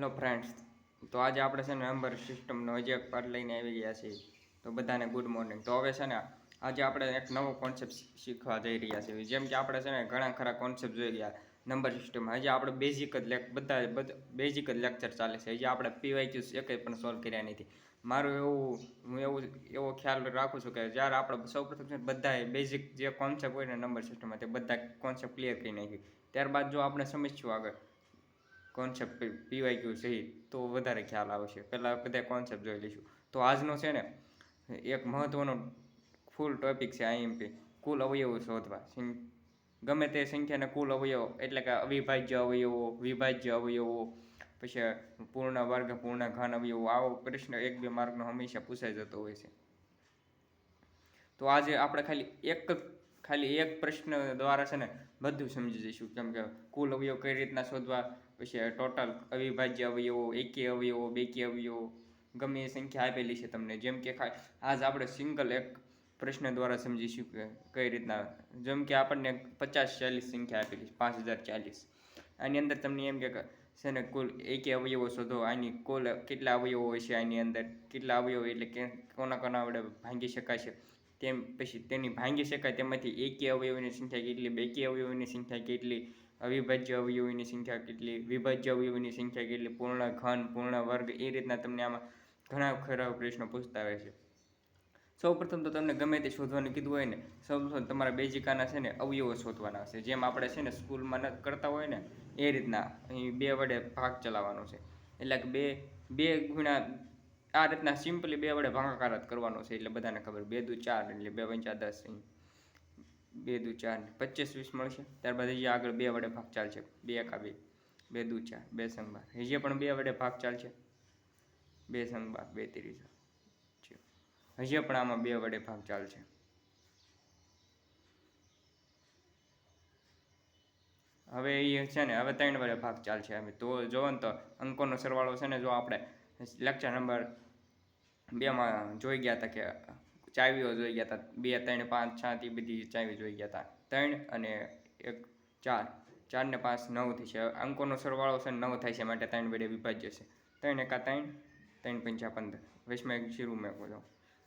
Hello friends, તો આજે આપણે છે ને નંબર સિસ્ટમનો હજી એક પાર્ટ લઈને આવી ગયા છીએ. તો બધાને ગુડ મોર્નિંગ તો હવે છે ને આજે આપણે એક નવો કોન્સેપ્ટ શીખવા જઈ રહ્યા છીએ. જેમ કે આપણે છે ને ઘણા ખરા કોન્સેપ્ટ જોઈ ગયા નંબર સિસ્ટમ હજી આપણે બેઝિક જ લેક બધા બધા બેઝિક જ લેક્ચર ચાલે છે. હજી આપણે પીવાયક્યુઝ એક પણ સોલ્વ કર્યા નથી. મારું એવું, હું એવું, એવો ખ્યાલ રાખું છું કે જ્યારે આપણે સૌપ્રથમ છે ને બધાએ બેઝિક જે કોન્સેપ્ટ હોય ને નંબર સિસ્ટમમાં તે બધા કોન્સેપ્ટ ક્લિયર કરી નાખી ત્યારબાદ જો આપણે સમજશું આગળ. કોન્સેપ્ટ પીવાયક્યુ સહિત તો વધારે ખ્યાલ આવશે પહેલાં બધા કોન્સેપ્ટ જોઈ લઈશું. તો આજનો છે ને, એક મહત્ત્વનો ફૂલ ટોપિક છે આઈએમપી કુલ અવયવો શોધવા. ગમે તે સંખ્યાના કુલ અવયવો, એટલે કે અવિભાજ્ય અવયવો, વિભાજ્ય અવયવો, પછી પૂર્ણ વર્ગ, પૂર્ણ ઘન અવયવો, આવો પ્રશ્ન એક બે માર્કનો હંમેશા પૂછાઈ જતો હોય છે. તો આજે આપણે ખાલી એક જ ખાલી એક પ્રશ્ન દ્વારા છે ને બધું સમજી જઈશું. કેમ કે કુલ અવયવ કઈ રીતના શોધવા? પછી ટોટલ અવિભાજ્ય અવયવો, એકી અવયવો, બેકી અવયવો, ગમે એ સંખ્યા આપેલી છે તમને. જેમ કે આજ આપણે સિંગલ એક પ્રશ્ન દ્વારા સમજીશું કે કઈ રીતના. જેમ કે આપણને પચાસ ચાલીસ સંખ્યા આપેલી છે, પાંચ હજાર ચાલીસ. આની અંદર તમને એમ કે છે ને કુલ એકે અવયવો શોધો, આની કુલ કેટલા અવયવો હોય છે આની અંદર? કેટલા અવયવો એટલે કે કોના કોના વડે ભાંગી શકાય છે તેમ પછી તેની ભાંગી શકાય તેમાંથી એકી અવયવની સંખ્યા કેટલી, બેકી અવયવોની સંખ્યા કેટલી, અવિભાજ્ય અવયવોની સંખ્યા કેટલી, વિભાજ્ય અવયવોની સંખ્યા કેટલી, પૂર્ણ ઘન, પૂર્ણ વર્ગ એ રીતના તમને આમાં ઘણા ખરા પ્રશ્નો પૂછતા હોય છે. સૌ પ્રથમ તો તમને ગમે તે શોધવાનું કીધું હોય ને સૌ પ્રથમ તમારા બેઝિકાના છે ને અવયવો શોધવાના છે. જેમ આપણે છે ને સ્કૂલમાં કરતા હોય ને, એ રીતના અહીં બે વડે ભાગ ચલાવવાનો છે. એટલે કે બે બે ગુણ્યા આ રીતના સિમ્પલી બે વડે ભાગાકાર જ કરવાનો છે એટલે બધાને ખબર બે દુ ચાર એટલે બે પંચા દસ બે દુ ચાર પચીસ વીસ મળશે. ત્યારબાદ હજી આગળ બે વડે ભાગ ચાલશે. બે એકા બે. બે દુ ચાર, બે સંગબાર હજી પણ બે વડે ભાગ ચાલશે. બે સંગબાર બે ત્રીસ. હજી પણ આમાં બે વડે ભાગ ચાલશે. હવે એ છે ને, હવે ત્રણ વડે ભાગ ચાલશે. અમે તો જોવો ને તો અંકોનો સરવાળો છે ને, જો આપણે લેક્ચર નંબર બેમાં જોઈ ગયા હતા કે ચાવીઓ જોઈ ગયા હતા. બે, ત્રણ, પાંચ, છ એ બધી ચાવી જોઈ ગયા હતા. ત્રણ અને એક, ચાર. ચાર ને પાંચ નવ થશે છે. અંકોનો સરવાળો છે નવ થાય છે માટે ત્રણ વડે વિભાજ્ય છે. ત્રણ એકા ત્રણ ત્રણ પંચા પંદર. વચમાં એક શીરું મેં બોલો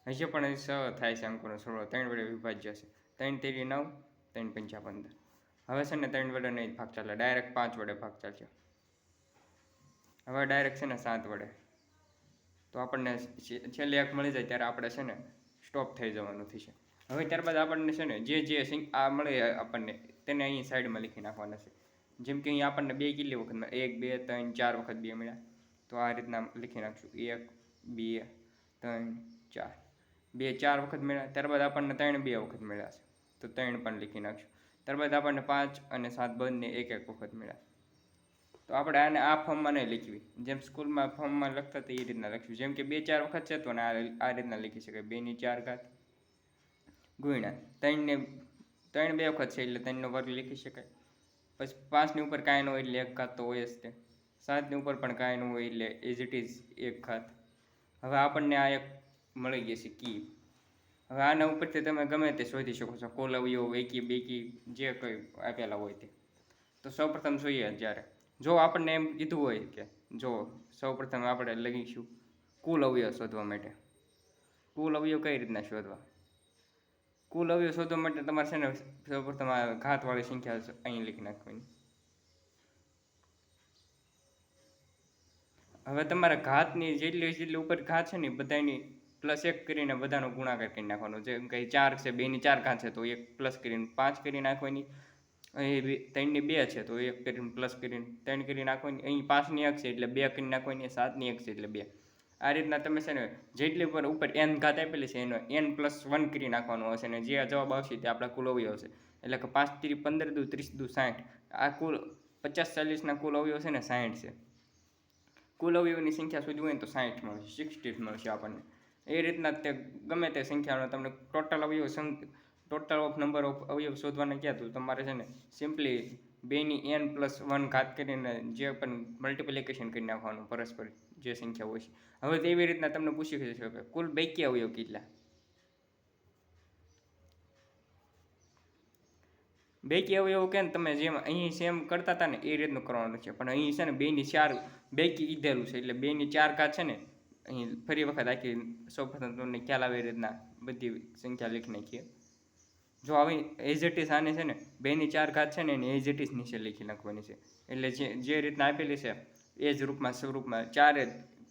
હજી પણ સ થાય છે અંકોનો સરવાળો. ત્રણ વડે વિભાજ્ય છે. ત્રણ તેરી નવ, ત્રણ પંચા પંદર. હવે છે ને ત્રણ વડે નહીં ભાગ ચાલે. ડાયરેક્ટ પાંચ વડે ભાગ ચાલશે. હવે ડાયરેક્ટ છે ને સાત વડે. તો આપણને છેલ્લી એક મળી જાય ત્યારે આપણે છે ને સ્ટોપ થઈ જવાનું થશે. હવે ત્યારબાદ આપણને છે ને જે જે આ મળે આપણને તેને અહીં સાઈડમાં લખી નાખવાના છે. જેમ કે અહીં આપણને બે કેટલી વખત એક, બે, ત્રણ, ચાર વખત બે મળ્યા. તો આ રીતના લખી નાખશું. એક, બે, ત્રણ, ચાર. બે, ચાર વખત મળ્યા. ત્યારબાદ આપણને ત્રણ બે વખત મળ્યા છે. તો ત્રણ પણ લખી નાખશું. ત્યારબાદ આપણને પાંચ અને સાત બંને એક એક વખત મળ્યા. તો આપણે આને આ ફોર્મમાં નહીં લખવી. જેમ સ્કૂલમાં ફોર્મમાં લખતા હતા એ રીતના લખશું જેમ કે બે ચાર વખત છે તો આ આ રીતના લખી શકાય. બેની ચાર ઘાત ગુણ્યા. ત્રણને ત્રણ બે વખત છે એટલે ત્રણનો વર્ગ લખી શકાય. પછી પાંચની ઉપર કાંઈ ન હોય એટલે એક ઘાત તો હોય જ તે. સાતની ઉપર પણ કાંઈ ન હોય એટલે એઝ ઇટ ઇઝ એક ઘાત. હવે આપણને આ એક મળી ગઈ છે કી હવે આના ઉપરથી તમે ગમે તે શોધી શકો છો. કોલ અવયવ એકી બેકી, જે કંઈ આપેલા હોય તે. તો સૌપ્રથમ જોઈએ જ્યારે જો આપણને એમ કીધું હોય કે જો સૌપ્રથમ આપણે લખીશું કુલ અવયવ શોધવા માટે. કુલ અવયવ કઈ રીતના શોધવા? કુલ અવયવ શોધવા માટે તમારે છે ને સૌપ્રથમ આ ઘાતવાળી સંખ્યા અહીં લખી નાખવાની. હવે તમારે ઘાતની જેટલી જેટલી ઉપર ઘાત છે ને બધાની પ્લસ એક કરીને બધાનો ગુણાકાર કરી નાખવાનો. જેમ કે ચાર છે, બેની ચાર ઘાત છે તો એક પ્લસ કરીને પાંચ કરી નાખવાની. અહીં ત્રણની બે છે, તો એક કરીને પ્લસ કરીને ત્રણ કરી નાખવાની, અહીં પાંચની એક છે, એટલે બે કરી નાખવાની સાતની એક છે, એટલે બે. આ રીતના તમે છે ને, જેટલી ઉપર ઉપર એન ઘાત આપેલી છે, એનો એન પ્લસ વન કરી નાખવાનો હશે ને જે જવાબ આવશે તે આપણા કુલ અવયવ હશે. એટલે કે પાંચ ત્રી પંદર દુ, ત્રીસ દુ, સાઠ. આ કુલ પચાસ ચાલીસના કુલ અવયવ છે ને, સાઠ છે. કુલ અવયવની સંખ્યા સુધી હોય તો સાઠ મળશે સિક્સટી મળશે આપણને. એ રીતના તે ગમે તે સંખ્યાનો તમને ટોટલ અવયવ ટોટલ ઓફ નંબર ઓફ અવયવ શોધવાના ક્યાં તો તમારે છે ને સિમ્પલી બેની એન પ્લસ વન ઘાત કરીને જે પણ મલ્ટિપ્લિકેશન કરી નાખવાનું પરસ્પર જે સંખ્યા હોય છે. હવે તેવી રીતના તમને પૂછી શકે કે કુલ બેકી અવયવ કેટલા? બેકી અવયવ કે તમે જેમ અહીં સેમ કરતા હતા ને એ રીતનું કરવાનું છે. પણ અહીં છે ને બેની ચાર, બેકી કીધેલું છે. એટલે બેની ચાર ઘાત છે ને અહીં ફરી વખત આખી સૌપ્રથમ તમને ખ્યાલ આવે એ રીતના બધી સંખ્યા લખી નાખીએ. જો આવી એઝેટીસ આને છે ને, બેની ચાર ઘાત છે ને, એને એઝેટીસ નીચે લખી નાખવાની છે. એટલે જે જે રીતના આપેલી છે, એ જ રૂપમાં, સ્વરૂપમાં ચારે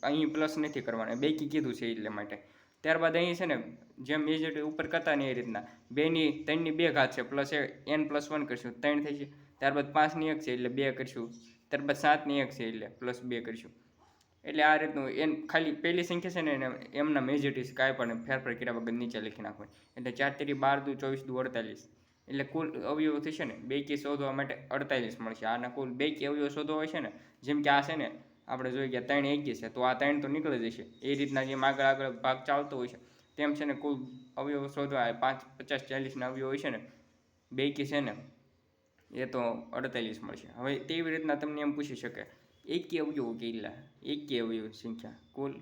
અહીં પ્લસ નથી કરવાના, બેકી કીધું છે એટલે માટે. ત્યારબાદ અહીં છે ને, જેમ એઝેટી ઉપર કરતા ને એ રીતના, બેની ત્રણની બે ઘાત છે પ્લસ એન પ્લસ વન કરીશું, ત્રણ થઈ છે. ત્યારબાદ પાંચની એક છે, એટલે બે કરીશું. ત્યારબાદ સાતની એક છે, એટલે પ્લસ બે કરશું. એટલે આ રીતનું એમ ખાલી પહેલી સંખ્યા છે ને એને એમના મેજોરિટી કાંઈ પણ ફેરફાર કર્યા વગર નીચે લખી નાખવાની એટલે ચાર તેરી બાર દુ ચોવીસ દુ અડતાલીસ. એટલે કુલ અવયવ થશે ને બે કી શોધવા માટે અડતાલીસ મળશે. આના કુલ બે કી અવયવ શોધવા હોય છે ને, જેમ કે આ છે ને, આપણે જોઈ ગયા ત્રણ એકી છે, તો આ ત્રણ તો નીકળી જશે. એ રીતના જેમ આગળ આગળ ભાગ ચાલતો હોય છે, તેમ છે ને કુલ અવયવ શોધવા પાંચ, પચાસ ચાલીસના અવયવ હોય છે ને, બે કી છે ને, એ તો અડતાલીસ મળશે. હવે તેવી રીતના તમને એમ પૂછી શકે એકી અવયવો કેટલા એકી અવયવ સંખ્યા કુલ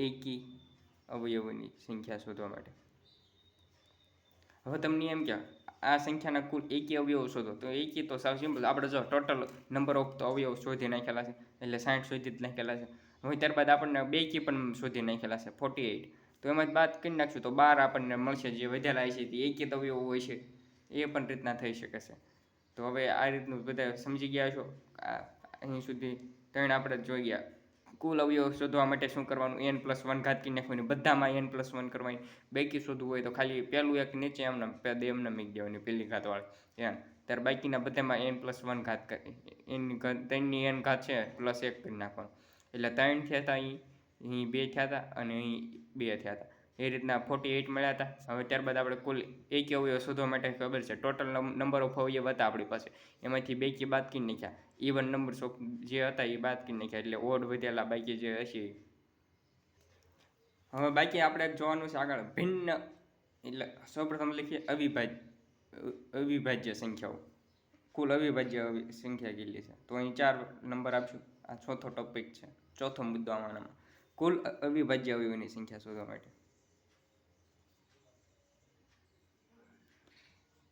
એકી અવયવોની સંખ્યા શોધવા માટે હવે તમને એમ કે આ સંખ્યાના કુલ એકી અવયવો શોધો તો એકી તો સાવ સિમ્પલ આપણે જો ટોટલ નંબર ઓફ તો અવયવ શોધી નાખેલા છે એટલે સાઠ શોધી જ નાખેલા છે હવે ત્યારબાદ આપણને બે કી પણ શોધી નાખેલા છે ફોર્ટી એઇટ તો એમાં જ બાદ કરી નાખશું તો બાર આપણને મળશે જે વધેલા છે તે એકી અવયવો હોય છે એ પણ રીતના થઈ શકે છે તો હવે આ રીતનું બધા સમજી ગયા છો અહીં સુધી ત્રણ આપણે જોઈ ગયા. કુલ અવયવ શોધવા માટે શું કરવાનું? એન પ્લસ વન ઘાત કરી નાખવાની બધામાં એન પ્લસ વન કરવાની. બેકી શોધવું હોય તો ખાલી પહેલું એક નીચે એમને એમને મીક દેવાની, પહેલી ઘાતવાળી. એન ત્યારે બાકીના બધામાં એન પ્લસ વન ઘાત કરી એની ત્રણની એન ઘાત છે પ્લસ એક કરી નાખવાનું. એટલે ત્રણ થયા હતા અહીં અહીં બે થયા હતા અને અહીં બે થયા હતા એ રીતના ફોર્ટી એઇટ મળ્યા હતા. હવે ત્યારબાદ આપણે કુલ એક અવયવ શોધવા માટે ખબર છે. ટોટલ નંબર ઓફ અવયવ હતા આપણી પાસે. એમાંથી બે કી બાદ કરી નાખ્યા. ઇવન નંબર જે હતા એ બાદ કરી નાખ્યા. એટલે ઓડ વધેલા બાકી જે હશે. હવે બાકી આપણે જોવાનું છે આગળ. ભિન્ન એટલે સૌપ્રથમ લખીએ અવિભાજ્ય અવિભાજ્ય સંખ્યાઓ. કુલ અવિભાજ્ય સંખ્યા કેટલી છે? તો અહીં ચાર નંબર આપશું. આ ચોથો ટોપિક છે. ચોથો મુદ્દો આમાં કુલ અવિભાજ્ય અવયવની સંખ્યા શોધવા માટે.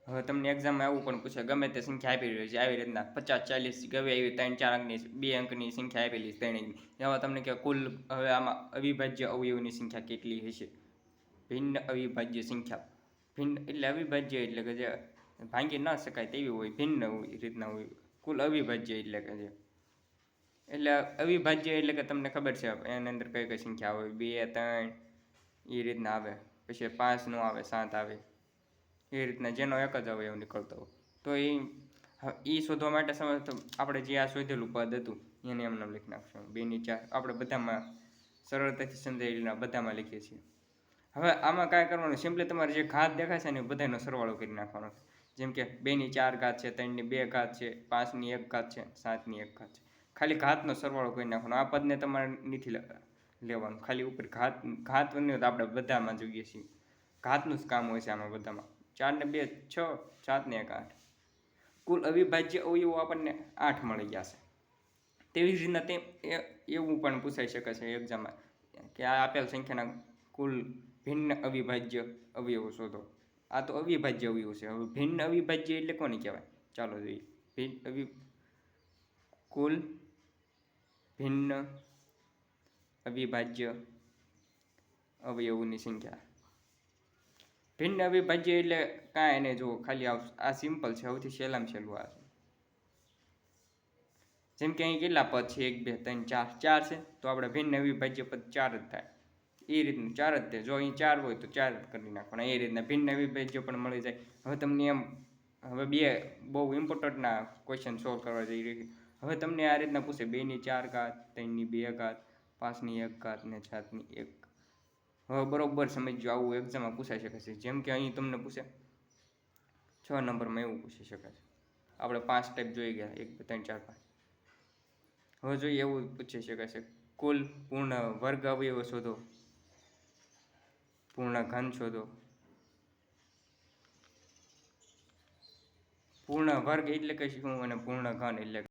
હવે તમને એક્ઝામમાં એવું પણ પૂછે, ગમે તે સંખ્યા આપી રહ્યો છે, આવી રીતના પચાસ, ચાલીસ ગમે એવી ત્રણ, ચાર અંકની, બે અંકની સંખ્યા આપેલી છે ત્રણ અંકની એમાં તમને કે કુલ, હવે આમાં અવિભાજ્ય અવયવની સંખ્યા કેટલી હશે? ભિન્ન અવિભાજ્ય સંખ્યા. ભિન્ન એટલે અવિભાજ્ય એટલે કે જે ભાંગી ન શકાય તેવી હોય, ભિન્ન હોય રીતના હોય. કુલ અવિભાજ્ય એટલે કે જે એટલે અવિભાજ્ય એટલે કે તમને ખબર છે, એની અંદર કઈ કઈ સંખ્યા આવે બે, ત્રણ, એ રીતના આવે. પછી પાંચ નો આવે, સાત આવે. એ રીતના જેનો એક જ અવયવ નીકળતો હોય. તો એ એ શોધવા માટે સમજ આપણે જે આ શોધેલું પદ હતું, એને એમને લખી નાખશું. બેની ચાર, આપણે બધામાં સરળતાથી સમજાયેલા બધામાં લખીએ છીએ. હવે આમાં કાંઈ કરવાનું, સિમ્પલી તમારે જે ઘાત દેખાય છે ને એ બધાનો સરવાળો કરી નાખવાનો. જેમ કે બેની ચાર ઘાત છે ત્રણની બે ઘાત છે પાંચની એક ઘાત છે સાતની એક ઘાત છે. ખાલી ઘાતનો સરવાળો કરી નાખવાનો. આ પદને તમારે નથી લેવાનું. ખાલી ઉપર ઘાત ઘાત તો આપણે બધામાં જોઈએ છીએ. ઘાતનું જ કામ હોય છે આમાં બધામાં. ચાર ને બે, છ સાત ને એક, આઠ. કુલ અવિભાજ્ય અવયવો આપણને આઠ મળી જશે તેવી જ રીતના તે એવું પણ પૂછાઈ શકે છે એક્ઝામમાં કે આ આપેલ સંખ્યાના કુલ ભિન્ન અવિભાજ્ય અવયવો શોધો. આ તો અવિભાજ્ય અવયવ છે. હવે ભિન્ન અવિભાજ્ય એટલે કોને કહેવાય? ચાલો જોઈએ. ભિન્ન અવિ, કુલ ભિન્ન અવિભાજ્ય અવયવોની સંખ્યા. ભિન્ન અવિભાજ્ય એટલે કાંઈ એને જો ખાલી આ સિમ્પલ છે. સૌથી સહેલામાં સહેલું આ છે. જેમ કે અહીં કેટલા પદ છે? એક, બે, ત્રણ, ચાર. ચાર છે. તો આપણે ભિન્ન અવિભાજ્ય પદ ચાર જ થાય. એ રીતનું ચાર જ થાય. જો અહીં ચાર હોય તો ચાર જ કરી નાખવાના. એ રીતના ભિન્ન અવિભાજ્ય પણ મળી જાય. હવે તમને એમ, હવે બે બહુ ઇમ્પોર્ટન્ટના ક્વેશ્ચન સોલ્વ કરવા જઈ રહી હવે તમને આ રીતના પૂછે, બેની ચાર ઘાત, ત્રણની બે ઘાત, પાંચની એક ઘાત ને સાતની એક બરોબર સમજજો, આવું એક્ઝામમાં પૂછાઈ શકે છે. જેમ કે અહીં તમને પૂછે, છ નંબરમાં એવું પૂછી શકે છે. આપણે પાંચ ટાઈપ જોઈ ગયા, એક, બે, ત્રણ, ચાર, પાંચ. હવે જોઈએ એવું પૂછી શકે છે. કુલ પૂર્ણ વર્ગ અવયવો શોધો. પૂર્ણ ઘન શોધો. પૂર્ણ વર્ગ એટલે કે શું અને પૂર્ણ ઘન એટલે